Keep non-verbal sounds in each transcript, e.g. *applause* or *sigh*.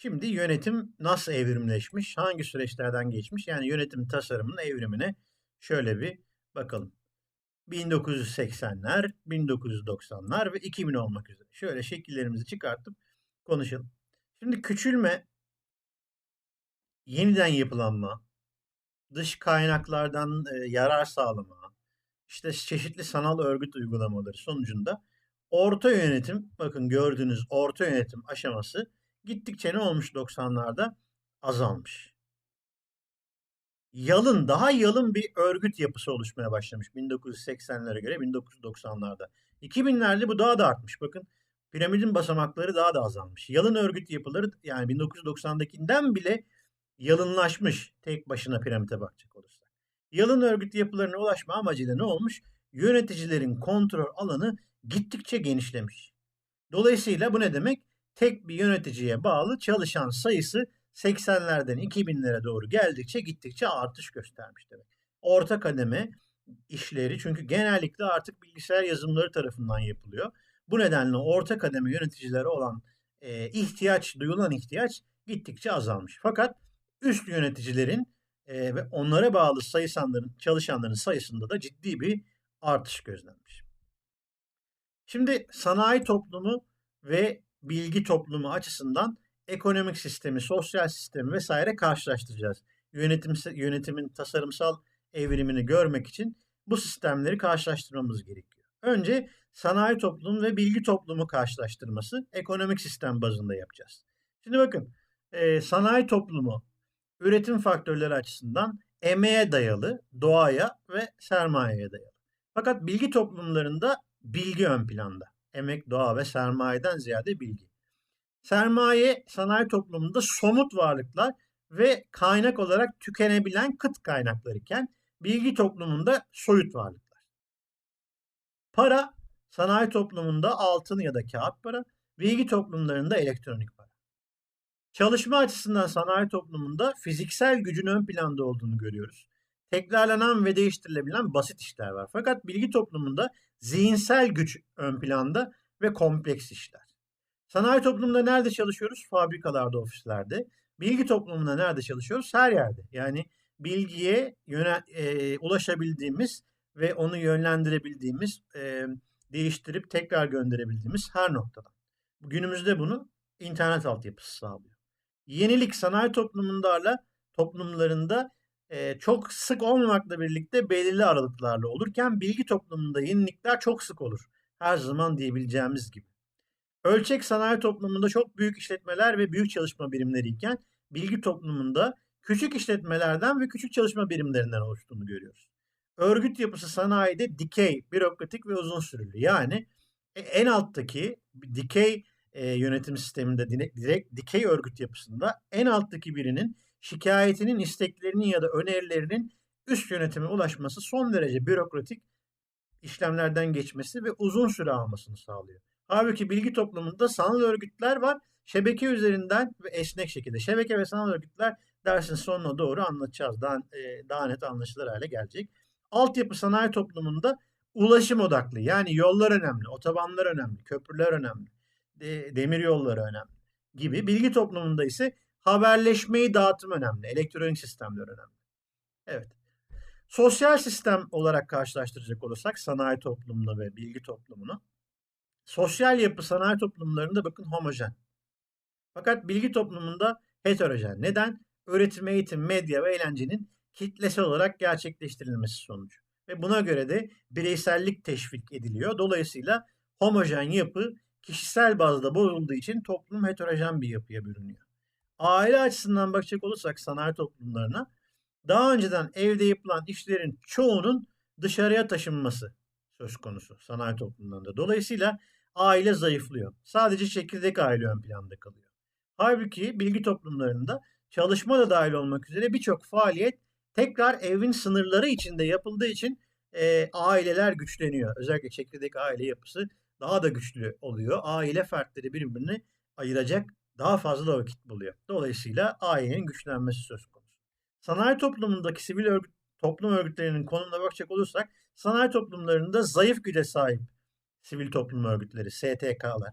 Şimdi yönetim nasıl evrimleşmiş, hangi süreçlerden geçmiş? Yani yönetim tasarımının evrimine şöyle bir bakalım. 1980'ler, 1990'lar ve 2000 olmak üzere. Şöyle şekillerimizi çıkartıp konuşalım. Şimdi küçülme, yeniden yapılanma, dış kaynaklardan e, yarar sağlama, işte çeşitli sanal örgüt uygulamaları sonucunda orta yönetim, bakın gördüğünüz orta yönetim aşaması gittikçe ne olmuş 90'larda? Azalmış. Yalın, daha yalın bir örgüt yapısı oluşmaya başlamış 1980'lere göre 1990'larda. 2000'lerde bu daha da artmış. Bakın piramidin basamakları daha da azalmış. Yalın örgüt yapıları yani 1990'dakinden bile yalınlaşmış tek başına piramite bakacak olursak. Yalın örgüt yapılarına ulaşma amacıyla ne olmuş? Yöneticilerin kontrol alanı gittikçe genişlemiş. Dolayısıyla bu ne demek? Tek bir yöneticiye bağlı çalışan sayısı 80'lerden 2000'lere doğru geldikçe gittikçe artış göstermiş demek. Orta kademe işleri çünkü genellikle artık bilgisayar yazılımları tarafından yapılıyor. Bu nedenle orta kademe yöneticilere olan e, ihtiyaç, duyulan ihtiyaç gittikçe azalmış. Fakat üst yöneticilerin e, ve onlara bağlı sayısanların, çalışanların sayısında da ciddi bir artış gözlenmiş. Şimdi sanayi toplumu ve bilgi toplumu açısından ekonomik sistemi, sosyal sistemi vesaire karşılaştıracağız. Yönetim, yönetimin tasarımsal evrimini görmek için bu sistemleri karşılaştırmamız gerekiyor. Önce sanayi toplumu ve bilgi toplumu karşılaştırması ekonomik sistem bazında yapacağız. Şimdi bakın e, sanayi toplumu üretim faktörleri açısından emeğe dayalı, doğaya ve sermayeye dayalı. Fakat bilgi toplumlarında bilgi ön planda. Emek, doğa ve sermayeden ziyade bilgi. Sermaye sanayi toplumunda somut varlıklar ve kaynak olarak tükenebilen kıt kaynaklar iken bilgi toplumunda soyut varlıklar. Para sanayi toplumunda altın ya da kağıt para, bilgi toplumlarında elektronik para. Çalışma açısından sanayi toplumunda fiziksel gücün ön planda olduğunu görüyoruz. Tekrarlanan ve değiştirilebilen basit işler var. Fakat bilgi toplumunda zihinsel güç ön planda ve kompleks işler. Sanayi toplumunda nerede çalışıyoruz? Fabrikalarda, ofislerde. Bilgi toplumunda nerede çalışıyoruz? Her yerde. Yani bilgiye yöne, e, ulaşabildiğimiz ve onu yönlendirebildiğimiz, e, değiştirip tekrar gönderebildiğimiz her noktada. Günümüzde bunu internet altyapısı sağlıyor. Yenilik sanayi toplumundarla toplumlarında e, çok sık olmamakla birlikte belirli aralıklarla olurken bilgi toplumunda yenilikler çok sık olur. Her zaman diyebileceğimiz gibi. Ölçek sanayi toplumunda çok büyük işletmeler ve büyük çalışma birimleri iken bilgi toplumunda küçük işletmelerden ve küçük çalışma birimlerinden oluştuğunu görüyoruz. Örgüt yapısı sanayide dikey, bürokratik ve uzun süreli. Yani e, en alttaki dikey e, yönetim sisteminde direkt dikey örgüt yapısında en alttaki birinin şikayetinin, isteklerinin ya da önerilerinin üst yönetime ulaşması son derece bürokratik işlemlerden geçmesi ve uzun süre almasını sağlıyor. Halbuki bilgi toplumunda sanal örgütler var. Şebeke üzerinden ve esnek şekilde. Şebeke ve sanal örgütler dersin sonuna doğru anlatacağız. Daha, e, daha net anlaşılır hale gelecek. Altyapı sanayi toplumunda ulaşım odaklı. Yani yollar önemli, otobanlar önemli, köprüler önemli, de, demir yolları önemli gibi. Bilgi toplumunda ise haberleşmeyi dağıtım önemli, elektronik sistemler önemli. Evet. Sosyal sistem olarak karşılaştıracak olursak sanayi toplumunu ve bilgi toplumunu Sosyal yapı sanayi toplumlarında bakın homojen. Fakat bilgi toplumunda heterojen. Neden? Öğretim, eğitim, medya ve eğlencenin kitlesel olarak gerçekleştirilmesi sonucu. Ve buna göre de bireysellik teşvik ediliyor. Dolayısıyla homojen yapı kişisel bazda bozulduğu için toplum heterojen bir yapıya bürünüyor. Aile açısından bakacak olursak sanayi toplumlarına daha önceden evde yapılan işlerin çoğunun dışarıya taşınması söz konusu sanayi toplumlarında. Dolayısıyla aile zayıflıyor. Sadece çekirdek aile ön planda kalıyor. Halbuki bilgi toplumlarında çalışma da dahil olmak üzere birçok faaliyet tekrar evin sınırları içinde yapıldığı için e, aileler güçleniyor. Özellikle çekirdek aile yapısı daha da güçlü oluyor. Aile fertleri birbirini ayıracak daha fazla vakit buluyor. Dolayısıyla ailenin güçlenmesi söz konusu. Sanayi toplumundaki sivil örgüt, toplum örgütlerinin konumuna bakacak olursak sanayi toplumlarında zayıf güce sahip sivil toplum örgütleri, STK'lar.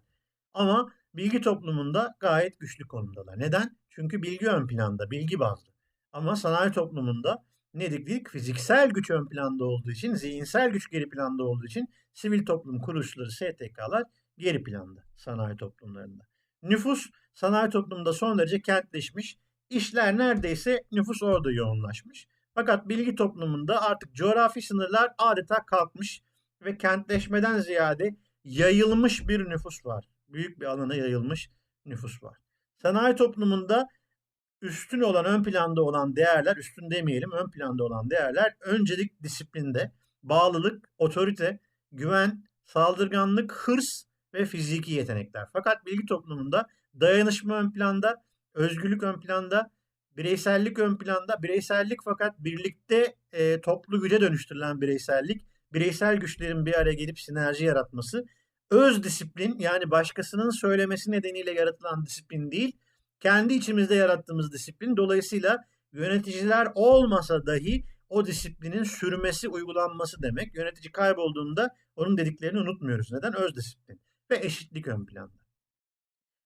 Ama bilgi toplumunda gayet güçlü konumdalar. Neden? Çünkü bilgi ön planda, bilgi bazlı. Ama sanayi toplumunda ne dedik? Fiziksel güç ön planda olduğu için, zihinsel güç geri planda olduğu için sivil toplum kuruluşları, STK'lar geri planda sanayi toplumlarında. Nüfus sanayi toplumunda son derece kentleşmiş. İşler neredeyse nüfus orada yoğunlaşmış. Fakat bilgi toplumunda artık coğrafi sınırlar adeta kalkmış ve kentleşmeden ziyade yayılmış bir nüfus var. Büyük bir alana yayılmış nüfus var. Sanayi toplumunda üstün olan, ön planda olan değerler, üstün demeyelim, ön planda olan değerler öncelik disiplinde, bağlılık, otorite, güven, saldırganlık, hırs ve fiziki yetenekler. Fakat bilgi toplumunda dayanışma ön planda, özgürlük ön planda, bireysellik ön planda. Bireysellik fakat birlikte e, toplu güce dönüştürülen bireysellik, bireysel güçlerin bir araya gelip sinerji yaratması, öz disiplin yani başkasının söylemesi nedeniyle yaratılan disiplin değil, kendi içimizde yarattığımız disiplin. Dolayısıyla yöneticiler olmasa dahi o disiplinin sürmesi, uygulanması demek. Yönetici kaybolduğunda onun dediklerini unutmuyoruz. Neden? Öz disiplin ve eşitlik ön planda.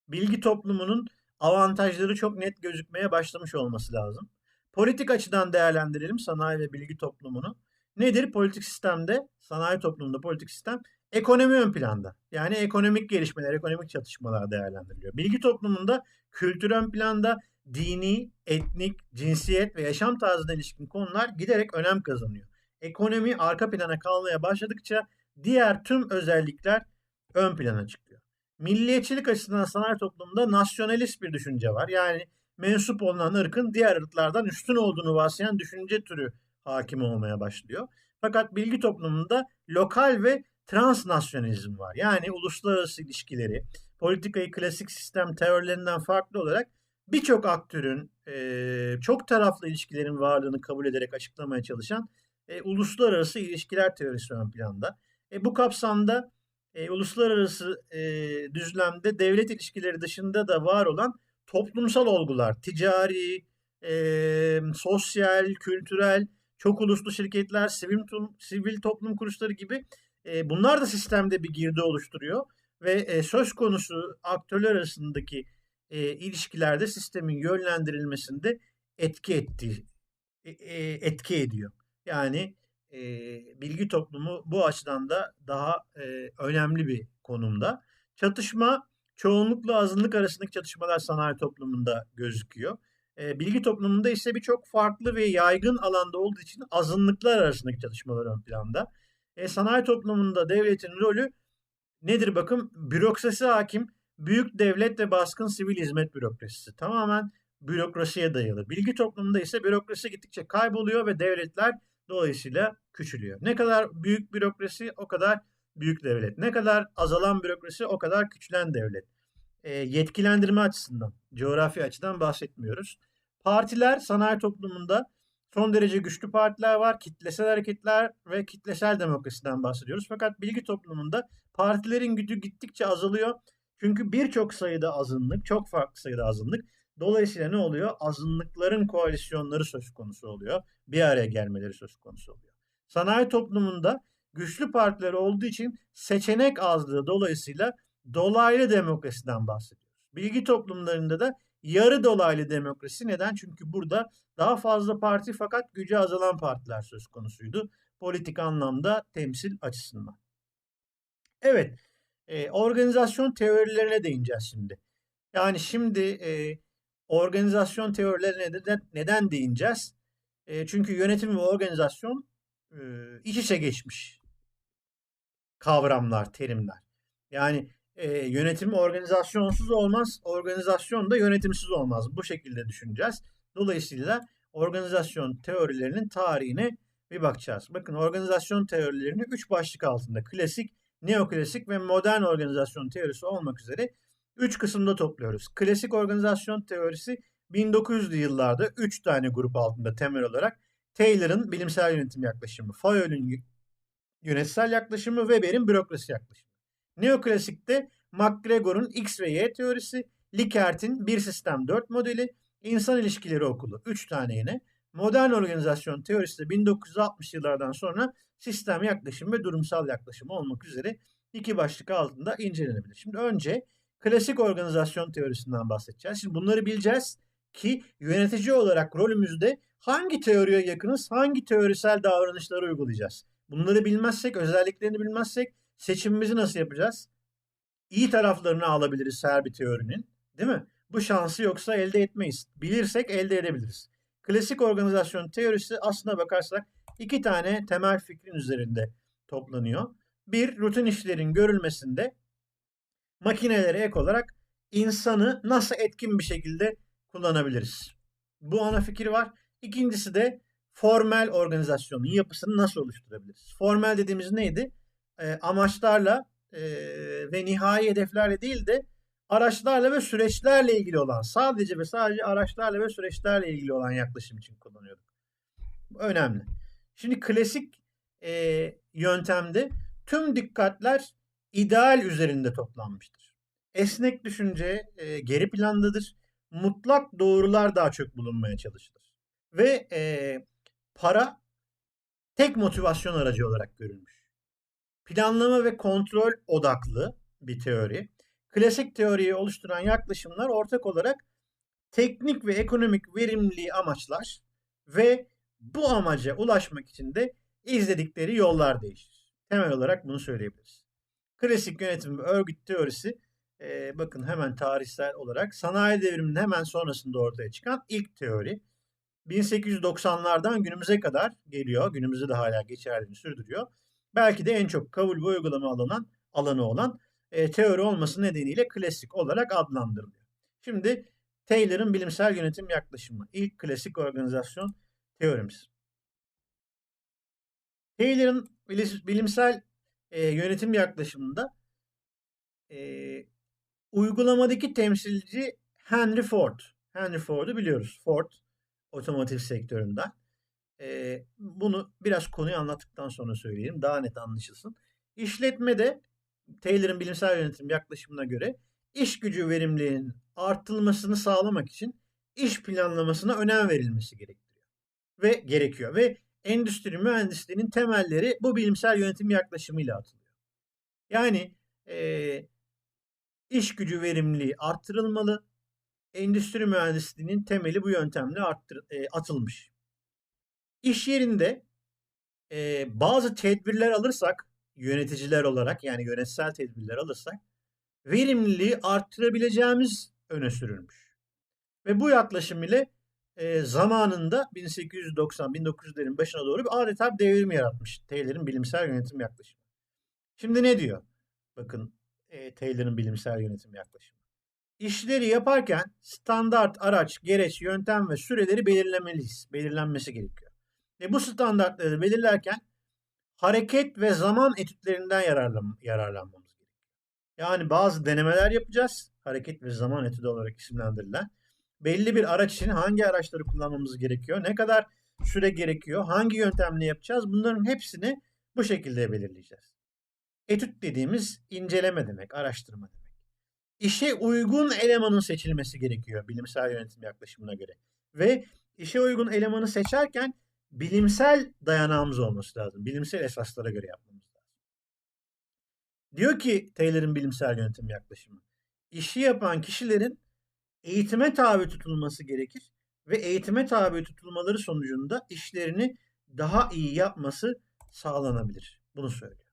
Bilgi toplumunun avantajları çok net gözükmeye başlamış olması lazım. Politik açıdan değerlendirelim sanayi ve bilgi toplumunu. Nedir politik sistemde? Sanayi toplumunda politik sistem ekonomi ön planda. Yani ekonomik gelişmeler, ekonomik çatışmalar değerlendiriliyor. Bilgi toplumunda kültür ön planda, dini, etnik, cinsiyet ve yaşam tarzına ilişkin konular giderek önem kazanıyor. Ekonomi arka plana kalmaya başladıkça diğer tüm özellikler ön plana çıkıyor. Milliyetçilik açısından sanayi toplumunda nasyonalist bir düşünce var. Yani mensup olunan ırkın diğer ırklardan üstün olduğunu varsayan düşünce türü hakim olmaya başlıyor. Fakat bilgi toplumunda lokal ve transnasyonalizm var. Yani uluslararası ilişkileri, politikayı klasik sistem teorilerinden farklı olarak birçok aktörün e, çok taraflı ilişkilerin varlığını kabul ederek açıklamaya çalışan e, uluslararası ilişkiler teorisi ön planda. E, bu kapsamda e, uluslararası e, düzlemde devlet ilişkileri dışında da var olan toplumsal olgular, ticari, e, sosyal, kültürel, çok uluslu şirketler, sivil, sivil toplum kuruluşları gibi e, bunlar da sistemde bir girdi oluşturuyor ve e, söz konusu aktörler arasındaki e, ilişkilerde sistemin yönlendirilmesinde etki etti, e, etki ediyor. Yani e, bilgi toplumu bu açıdan da daha e, önemli bir konumda. Çatışma çoğunlukla azınlık arasındaki çatışmalar sanayi toplumunda gözüküyor. E, bilgi toplumunda ise birçok farklı ve yaygın alanda olduğu için azınlıklar arasındaki çatışmalar ön planda. E, sanayi toplumunda devletin rolü nedir bakın? Bürokrasi hakim, büyük devlet ve baskın sivil hizmet bürokrasisi. Tamamen bürokrasiye dayalı. Bilgi toplumunda ise bürokrasi gittikçe kayboluyor ve devletler dolayısıyla küçülüyor. Ne kadar büyük bürokrasi o kadar büyük devlet. Ne kadar azalan bürokrasi o kadar küçülen devlet. E, yetkilendirme açısından, coğrafi açıdan bahsetmiyoruz. Partiler sanayi toplumunda son derece güçlü partiler var. Kitlesel hareketler ve kitlesel demokrasiden bahsediyoruz. Fakat bilgi toplumunda partilerin gücü gittikçe azalıyor. Çünkü birçok sayıda azınlık, çok farklı sayıda azınlık. Dolayısıyla ne oluyor? Azınlıkların koalisyonları söz konusu oluyor. Bir araya gelmeleri söz konusu oluyor. Sanayi toplumunda güçlü partiler olduğu için seçenek azlığı dolayısıyla dolaylı demokrasiden bahsediyoruz. Bilgi toplumlarında da yarı dolaylı demokrasi neden? Çünkü burada daha fazla parti fakat gücü azalan partiler söz konusuydu. Politik anlamda temsil açısından. Evet, e, organizasyon teorilerine değineceğiz şimdi. Yani şimdi e, organizasyon teorilerine neden, neden değineceğiz? E, çünkü yönetim ve organizasyon e, iç içe geçmiş kavramlar, terimler. Yani e, yönetim organizasyonsuz olmaz, organizasyon da yönetimsiz olmaz. Bu şekilde düşüneceğiz. Dolayısıyla organizasyon teorilerinin tarihine bir bakacağız. Bakın organizasyon teorilerini üç başlık altında klasik, neoklasik ve modern organizasyon teorisi olmak üzere üç kısımda topluyoruz. Klasik organizasyon teorisi 1900'lü yıllarda üç tane grup altında temel olarak Taylor'ın bilimsel yönetim yaklaşımı, Fayol'ün yönetsel yaklaşımı, Weber'in bürokrasi yaklaşımı. Neoklasikte McGregor'un X ve Y teorisi, Likert'in bir sistem 4 modeli, insan ilişkileri okulu 3 tane yine. Modern organizasyon teorisi de 1960 yıllardan sonra sistem yaklaşımı ve durumsal yaklaşımı olmak üzere iki başlık altında incelenebilir. Şimdi önce klasik organizasyon teorisinden bahsedeceğiz. Şimdi bunları bileceğiz ki yönetici olarak rolümüzde hangi teoriye yakınız, hangi teorisel davranışları uygulayacağız. Bunları bilmezsek, özelliklerini bilmezsek seçimimizi nasıl yapacağız? İyi taraflarını alabiliriz her bir teorinin, değil mi? Bu şansı yoksa elde etmeyiz. Bilirsek elde edebiliriz. Klasik organizasyon teorisi aslına bakarsak iki tane temel fikrin üzerinde toplanıyor. Bir, rutin işlerin görülmesinde makinelere ek olarak insanı nasıl etkin bir şekilde kullanabiliriz? Bu ana fikir var. İkincisi de formel organizasyonun yapısını nasıl oluşturabiliriz? Formel dediğimiz neydi? E, amaçlarla e, ve nihai hedeflerle değil de araçlarla ve süreçlerle ilgili olan, sadece ve sadece araçlarla ve süreçlerle ilgili olan yaklaşım için kullanıyorduk. Önemli. Şimdi klasik e, yöntemde tüm dikkatler ideal üzerinde toplanmıştır. Esnek düşünce e, geri plandadır. Mutlak doğrular daha çok bulunmaya çalışılır. Ve e, para tek motivasyon aracı olarak görülmüş. Planlama ve kontrol odaklı bir teori. Klasik teoriyi oluşturan yaklaşımlar ortak olarak teknik ve ekonomik verimliliği amaçlar ve bu amaca ulaşmak için de izledikleri yollar değişir. Temel olarak bunu söyleyebiliriz. Klasik yönetim örgüt teorisi e, bakın hemen tarihsel olarak sanayi devriminin hemen sonrasında ortaya çıkan ilk teori. 1890'lardan günümüze kadar geliyor. Günümüzde de hala geçerliliğini sürdürüyor. Belki de en çok kabul ve uygulama alınan alanı olan e, teori olması nedeniyle klasik olarak adlandırılıyor. Şimdi Taylor'ın bilimsel yönetim yaklaşımı. ilk klasik organizasyon teorimiz. Taylor'ın bilimsel e, yönetim yaklaşımında e, uygulamadaki temsilci Henry Ford. Henry Ford'u biliyoruz. Ford otomotiv sektöründen. E, bunu biraz konuyu anlattıktan sonra söyleyeyim. Daha net anlaşılsın. İşletmede Taylor'ın bilimsel yönetim yaklaşımına göre iş gücü verimliliğinin artılmasını sağlamak için iş planlamasına önem verilmesi gerektiriyor. Ve gerekiyor. Ve endüstri mühendisliğinin temelleri bu bilimsel yönetim yaklaşımıyla atılıyor. Yani e, iş gücü verimliliği arttırılmalı. Endüstri mühendisliğinin temeli bu yöntemle arttır, e, atılmış. İş yerinde e, bazı tedbirler alırsak yöneticiler olarak yani yönetsel tedbirler alırsak verimliliği arttırabileceğimiz öne sürülmüş. Ve bu yaklaşım ile e, zamanında 1890-1900'lerin başına doğru bir adeta bir devrim yaratmış Taylor'ın bilimsel yönetim yaklaşımı. Şimdi ne diyor? Bakın e, Taylor'ın bilimsel yönetim yaklaşımı. İşleri yaparken standart araç, gereç, yöntem ve süreleri belirlemeliyiz. Belirlenmesi gerekiyor. Ve bu standartları belirlerken hareket ve zaman etütlerinden yararlan yararlanmamız gerekiyor. Yani bazı denemeler yapacağız. Hareket ve zaman etüdü olarak isimlendirilen belli bir araç için hangi araçları kullanmamız gerekiyor, ne kadar süre gerekiyor, hangi yöntemle yapacağız bunların hepsini bu şekilde belirleyeceğiz. Etüt dediğimiz inceleme demek, araştırma demek. İşe uygun elemanın seçilmesi gerekiyor bilimsel yönetim yaklaşımına göre. Ve işe uygun elemanı seçerken bilimsel dayanağımız olması lazım. Bilimsel esaslara göre yapmamız lazım. Diyor ki Taylor'ın bilimsel yönetim yaklaşımı. İşi yapan kişilerin eğitime tabi tutulması gerekir ve eğitime tabi tutulmaları sonucunda işlerini daha iyi yapması sağlanabilir. Bunu söylüyor.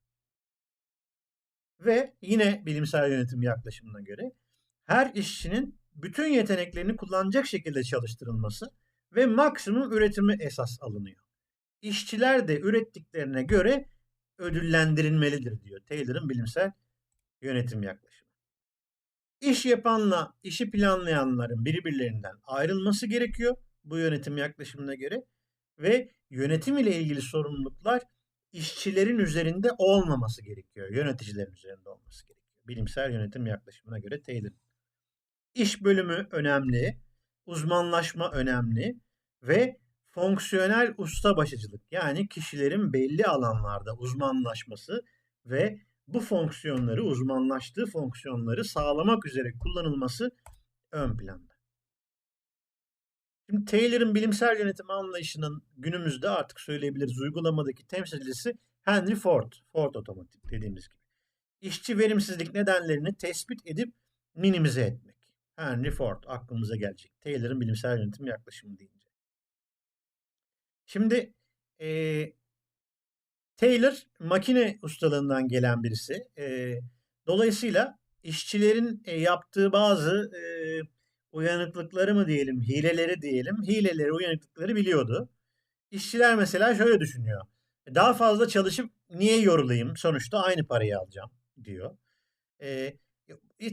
Ve yine bilimsel yönetim yaklaşımına göre her işçinin bütün yeteneklerini kullanacak şekilde çalıştırılması ve maksimum üretimi esas alınıyor. İşçiler de ürettiklerine göre ödüllendirilmelidir diyor Taylor'ın bilimsel yönetim yaklaşımı. İş yapanla işi planlayanların birbirlerinden ayrılması gerekiyor bu yönetim yaklaşımına göre ve yönetim ile ilgili sorumluluklar işçilerin üzerinde olmaması gerekiyor. Yöneticilerin üzerinde olması gerekiyor. Bilimsel yönetim yaklaşımına göre Taylor. İş bölümü önemli, uzmanlaşma önemli ve fonksiyonel usta başıcılık yani kişilerin belli alanlarda uzmanlaşması ve bu fonksiyonları, uzmanlaştığı fonksiyonları sağlamak üzere kullanılması ön planda. Şimdi Taylor'ın bilimsel yönetim anlayışının günümüzde artık söyleyebiliriz uygulamadaki temsilcisi Henry Ford, Ford Otomotiv dediğimiz gibi. İşçi verimsizlik nedenlerini tespit edip minimize etmek. Henry Ford aklımıza gelecek. Taylor'ın bilimsel yönetim yaklaşımı deyince. Şimdi e, Taylor makine ustalığından gelen birisi. E, dolayısıyla işçilerin e, yaptığı bazı e, uyanıklıkları mı diyelim, hileleri diyelim, hileleri, uyanıklıkları biliyordu. İşçiler mesela şöyle düşünüyor. Daha fazla çalışıp niye yorulayım? Sonuçta aynı parayı alacağım diyor. E,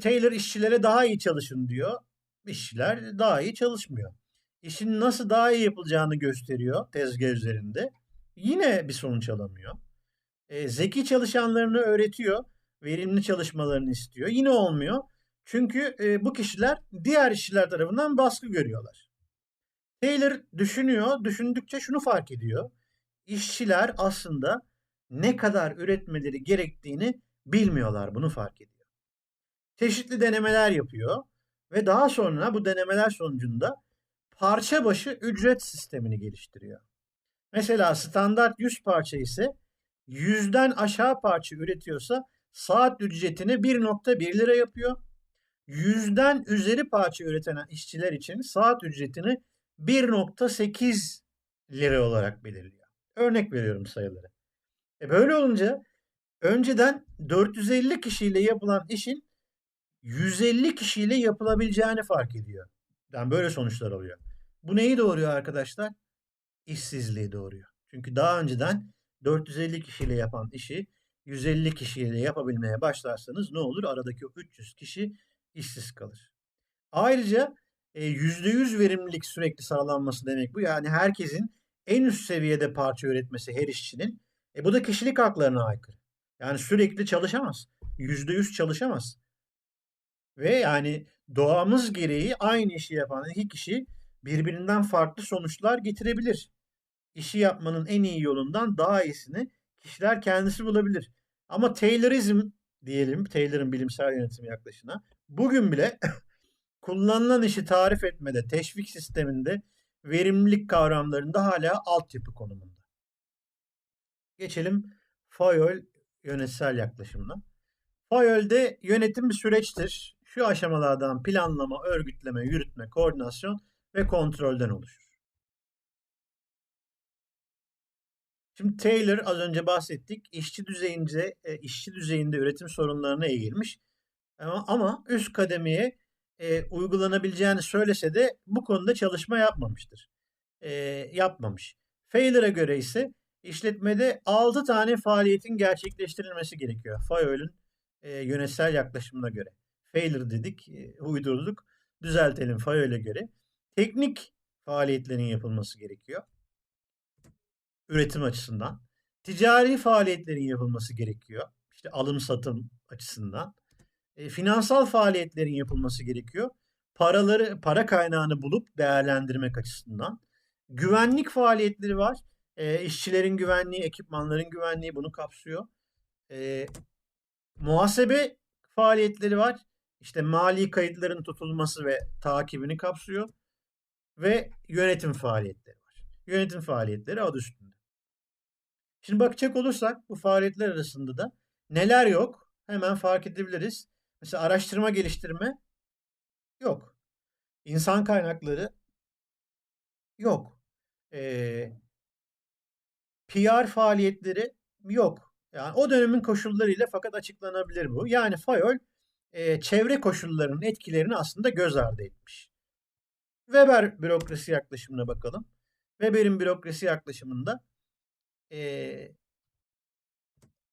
Taylor işçilere daha iyi çalışın diyor. İşçiler daha iyi çalışmıyor. İşin nasıl daha iyi yapılacağını gösteriyor tezgah üzerinde. Yine bir sonuç alamıyor. E, zeki çalışanlarını öğretiyor. Verimli çalışmalarını istiyor. Yine olmuyor. Çünkü e, bu kişiler diğer işçiler tarafından baskı görüyorlar. Taylor düşünüyor. Düşündükçe şunu fark ediyor. İşçiler aslında ne kadar üretmeleri gerektiğini bilmiyorlar. Bunu fark ediyor çeşitli denemeler yapıyor ve daha sonra bu denemeler sonucunda parça başı ücret sistemini geliştiriyor. Mesela standart 100 parça ise 100'den aşağı parça üretiyorsa saat ücretini 1.1 lira yapıyor. 100'den üzeri parça üreten işçiler için saat ücretini 1.8 lira olarak belirliyor. Örnek veriyorum sayıları. E böyle olunca önceden 450 kişiyle yapılan işin 150 kişiyle yapılabileceğini fark ediyor. Yani böyle sonuçlar alıyor. Bu neyi doğuruyor arkadaşlar? İşsizliği doğuruyor. Çünkü daha önceden 450 kişiyle yapan işi 150 kişiyle yapabilmeye başlarsanız ne olur? Aradaki o 300 kişi işsiz kalır. Ayrıca %100 e, verimlilik sürekli sağlanması demek bu. Yani herkesin en üst seviyede parça üretmesi her işçinin. E bu da kişilik haklarına aykırı. Yani sürekli çalışamaz. %100 çalışamaz. Ve yani doğamız gereği aynı işi yapan iki kişi birbirinden farklı sonuçlar getirebilir. İşi yapmanın en iyi yolundan daha iyisini kişiler kendisi bulabilir. Ama Taylorizm diyelim, Taylor'ın bilimsel yönetim yaklaşına bugün bile *coughs* kullanılan işi tarif etmede, teşvik sisteminde, verimlilik kavramlarında hala altyapı konumunda. Geçelim Fayol yönetsel yaklaşımına. Fayol'de yönetim bir süreçtir şu aşamalardan planlama, örgütleme, yürütme, koordinasyon ve kontrolden oluşur. Şimdi Taylor az önce bahsettik. işçi düzeyinde e, işçi düzeyinde üretim sorunlarına eğilmiş. Ama, ama üst kademeye e, uygulanabileceğini söylese de bu konuda çalışma yapmamıştır. E, yapmamış. Taylor'a göre ise işletmede 6 tane faaliyetin gerçekleştirilmesi gerekiyor. Fayol'ün e, yönetsel yaklaşımına göre failure dedik, e, uydurduk. Düzeltelim FAYÖ'le göre. Teknik faaliyetlerin yapılması gerekiyor. Üretim açısından. Ticari faaliyetlerin yapılması gerekiyor. İşte alım satım açısından. E, finansal faaliyetlerin yapılması gerekiyor. Paraları, para kaynağını bulup değerlendirmek açısından. Güvenlik faaliyetleri var. E, işçilerin güvenliği, ekipmanların güvenliği bunu kapsıyor. E, muhasebe faaliyetleri var işte mali kayıtların tutulması ve takibini kapsıyor ve yönetim faaliyetleri. Yönetim faaliyetleri adı üstünde. Şimdi bakacak olursak bu faaliyetler arasında da neler yok hemen fark edebiliriz. Mesela araştırma geliştirme yok. İnsan kaynakları yok. Ee, PR faaliyetleri yok. Yani o dönemin koşullarıyla fakat açıklanabilir bu. Yani FAYOL e, çevre koşullarının etkilerini aslında göz ardı etmiş. Weber bürokrasi yaklaşımına bakalım. Weber'in bürokrasi yaklaşımında e,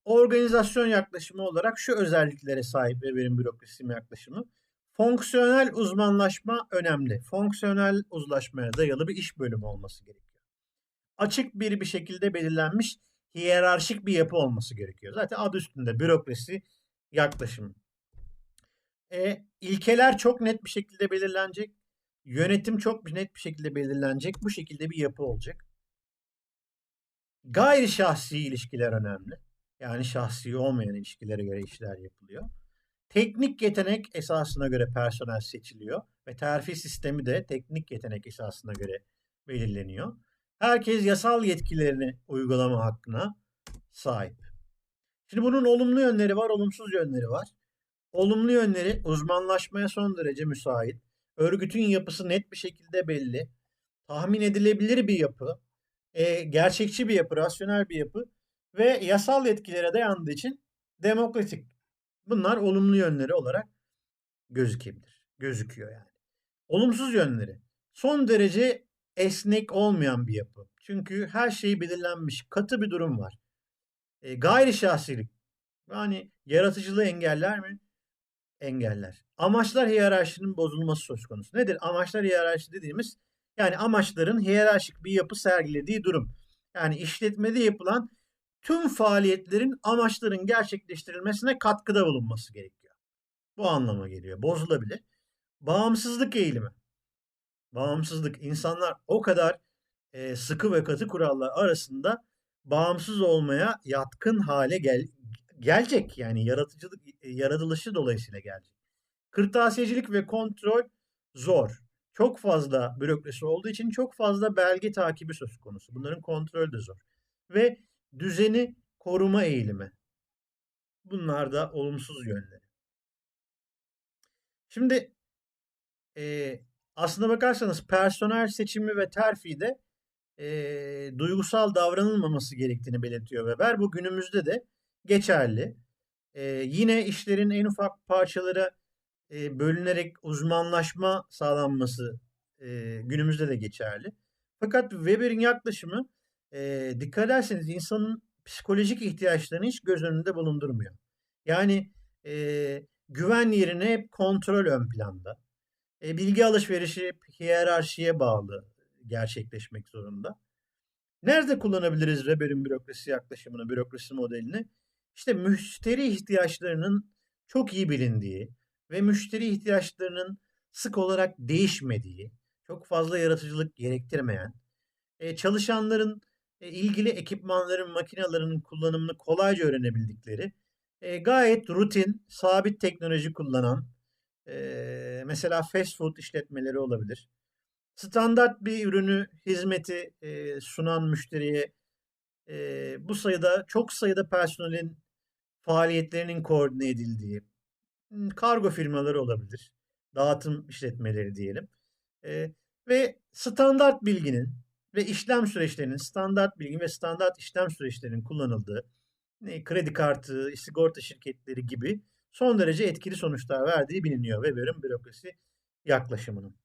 organizasyon yaklaşımı olarak şu özelliklere sahip Weber'in bürokrasi yaklaşımı. Fonksiyonel uzmanlaşma önemli. Fonksiyonel uzlaşmaya dayalı bir iş bölümü olması gerekiyor. Açık bir bir şekilde belirlenmiş hiyerarşik bir yapı olması gerekiyor. Zaten adı üstünde bürokrasi yaklaşımı. E, ilkeler çok net bir şekilde belirlenecek. Yönetim çok net bir şekilde belirlenecek. Bu şekilde bir yapı olacak. Gayri şahsi ilişkiler önemli. Yani şahsi olmayan ilişkilere göre işler yapılıyor. Teknik yetenek esasına göre personel seçiliyor ve terfi sistemi de teknik yetenek esasına göre belirleniyor. Herkes yasal yetkilerini uygulama hakkına sahip. Şimdi bunun olumlu yönleri var, olumsuz yönleri var. Olumlu yönleri uzmanlaşmaya son derece müsait. Örgütün yapısı net bir şekilde belli. Tahmin edilebilir bir yapı. E, gerçekçi bir yapı, rasyonel bir yapı ve yasal yetkilere dayandığı için demokratik. Bunlar olumlu yönleri olarak gözükebilir. Gözüküyor yani. Olumsuz yönleri. Son derece esnek olmayan bir yapı. Çünkü her şey belirlenmiş, katı bir durum var. E, gayri şahsilik. Yani yaratıcılığı engeller mi? Engeller. Amaçlar hiyerarşinin bozulması söz konusu. Nedir? Amaçlar hiyerarşi dediğimiz yani amaçların hiyerarşik bir yapı sergilediği durum. Yani işletmede yapılan tüm faaliyetlerin amaçların gerçekleştirilmesine katkıda bulunması gerekiyor. Bu anlama geliyor. Bozulabilir. Bağımsızlık eğilimi. Bağımsızlık. İnsanlar o kadar e, sıkı ve katı kurallar arasında bağımsız olmaya yatkın hale gel gelecek. Yani yaratıcılık yaratılışı dolayısıyla gelecek. Kırtasiyecilik ve kontrol zor. Çok fazla bürokrasi olduğu için çok fazla belge takibi söz konusu. Bunların kontrolü de zor. Ve düzeni koruma eğilimi. Bunlar da olumsuz yönleri. Şimdi e, aslına bakarsanız personel seçimi ve terfide e, duygusal davranılmaması gerektiğini belirtiyor Weber. Bu günümüzde de geçerli. E, yine işlerin en ufak parçalara e, bölünerek uzmanlaşma sağlanması e, günümüzde de geçerli. Fakat Weber'in yaklaşımı e, dikkat ederseniz insanın psikolojik ihtiyaçlarını hiç göz önünde bulundurmuyor. Yani e, güven yerine hep kontrol ön planda. E, bilgi alışverişi hiyerarşiye bağlı gerçekleşmek zorunda. Nerede kullanabiliriz Weber'in bürokrasi yaklaşımını, bürokrasi modelini? İşte müşteri ihtiyaçlarının çok iyi bilindiği ve müşteri ihtiyaçlarının sık olarak değişmediği, çok fazla yaratıcılık gerektirmeyen, e, çalışanların e, ilgili ekipmanların, makinelerin kullanımını kolayca öğrenebildikleri, e, gayet rutin, sabit teknoloji kullanan, mesela fast food işletmeleri olabilir. Standart bir ürünü, hizmeti sunan müşteriye bu sayıda, çok sayıda personelin faaliyetlerinin koordine edildiği, kargo firmaları olabilir, dağıtım işletmeleri diyelim. E, ve standart bilginin ve işlem süreçlerinin, standart bilgi ve standart işlem süreçlerinin kullanıldığı, ne, kredi kartı, sigorta şirketleri gibi son derece etkili sonuçlar verdiği biliniyor Weber'in bürokrasi yaklaşımının.